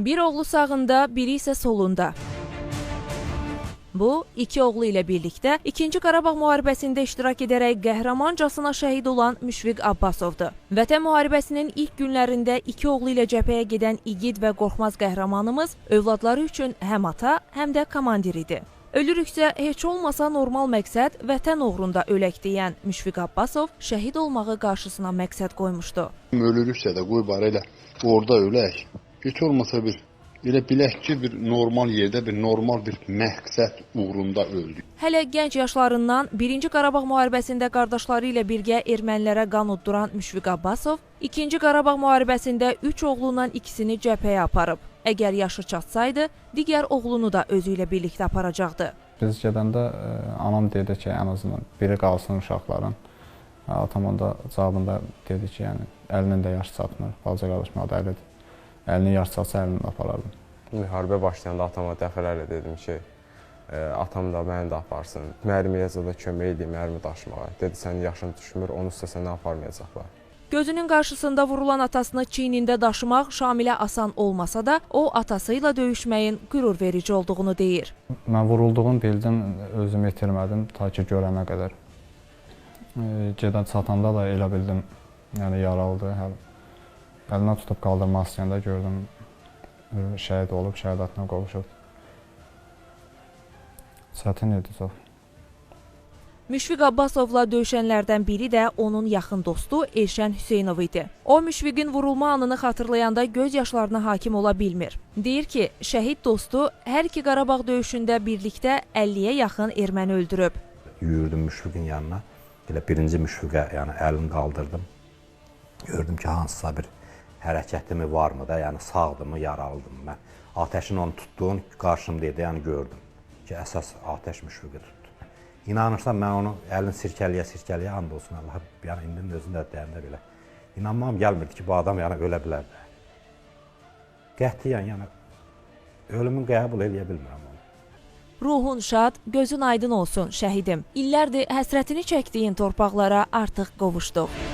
Bir oğlu sağında, biri isə solunda. Bu, iki oğlu ilə birlikdə 2-ci Qarabağ müharibəsində iştirak edərək qəhrəmancasına şəhid olan Müşfiq Abbasovdur. Vətən müharibəsinin ilk günlərində iki oğlu ilə cəbhəyə gedən igid və qorxmaz qəhrəmanımız övladları üçün həm ata, həm də komandir idi. Ölürüksə heç olmasa normal məqsəd vətən uğrunda ölək deyən Müşfiq Abbasov şəhid olmağı qarşısına məqsəd qoymuşdu. Ölürüksə də qoy var elə orada ölək. Heç olmasa bir elə bilək ki, bir normal yerdə bir normal bir məqsəd uğrunda öldük. Hələ gənc yaşlarından 1-ci Qarabağ müharibəsində qardaşları ilə birgə ermənilərə qan udduran Müşfiq Abbasov 2-ci Qarabağ müharibəsində 3 oğlundan ikisini cəbhəyə aparıb. Əgər yaşı çatsaydı, digər oğlunu da özü ilə birlikdə aparacaqdı. Biz gedəndə ə, anam dedi ki, ən azından biri qalsın uşaqların. Ə, Atam onda cavabında dedi ki, yəni əlinin də yaşı çatmır. Balaca qardaşım adı Əlidir. Əlinin yaşı çatsa əlini aparardım. Müharibə başlayanda atama dəfələrlə dedim ki, e, atam da məni də aparsın. Mərmiyə zada kömək edeyim, mərmi daşımağa. Dedi sənin yaşın düşmür, onu istəsən aparmayacaqlar. Gözünün qarşısında vurulan atasını çiynində daşımaq Şamilə asan olmasa da, o atası ilə döyüşməyin qürur verici olduğunu deyir. Mən vurulduğunu bildim, özümü itirmədim ta ki görənə qədər. Ə, Gedən çatanda da elə bildim, yəni yaralıdır. Əlinə tutub qaldırmaq istəyəndə gördüm şəhid olub, şəhadətinə qovuşub. Çətin idi çox. Müşfiq Abbasovla döyüşənlərdən biri də onun yaxın dostu Elşən Hüseynov idi. O Müşfiqin vurulma anını xatırlayanda göz yaşlarına hakim ola bilmir. Deyir ki, şəhid dostu hər iki Qarabağ döyüşündə birlikdə 50-yə yaxın erməni öldürüb. Yüyürdüm müşfiqin yanına. Elə birinci müşfiqə, yəni əlini qaldırdım. Gördüm ki, hansısa bir hərəkətimi varmı da, yəni sağdımı, yaralıdım mən. Atəşin onu tutduğun qarşımda idi, yəni gördüm ki, əsas atəş müşfiqi tutdu. İnanırsan mən onu əlini sirkəliyə sirkəliyə and olsun Allah. Yəni indinin özündə deyəndə belə. İnanmam gəlmirdi ki, bu adam yəni ölə bilər də. Qətiyyən yəni ölümün qəbul eləyə bilmirəm onu. Ruhun şad, gözün aydın olsun şəhidim. İllərdir həsrətini çəkdiyin torpaqlara artıq qovuşduq.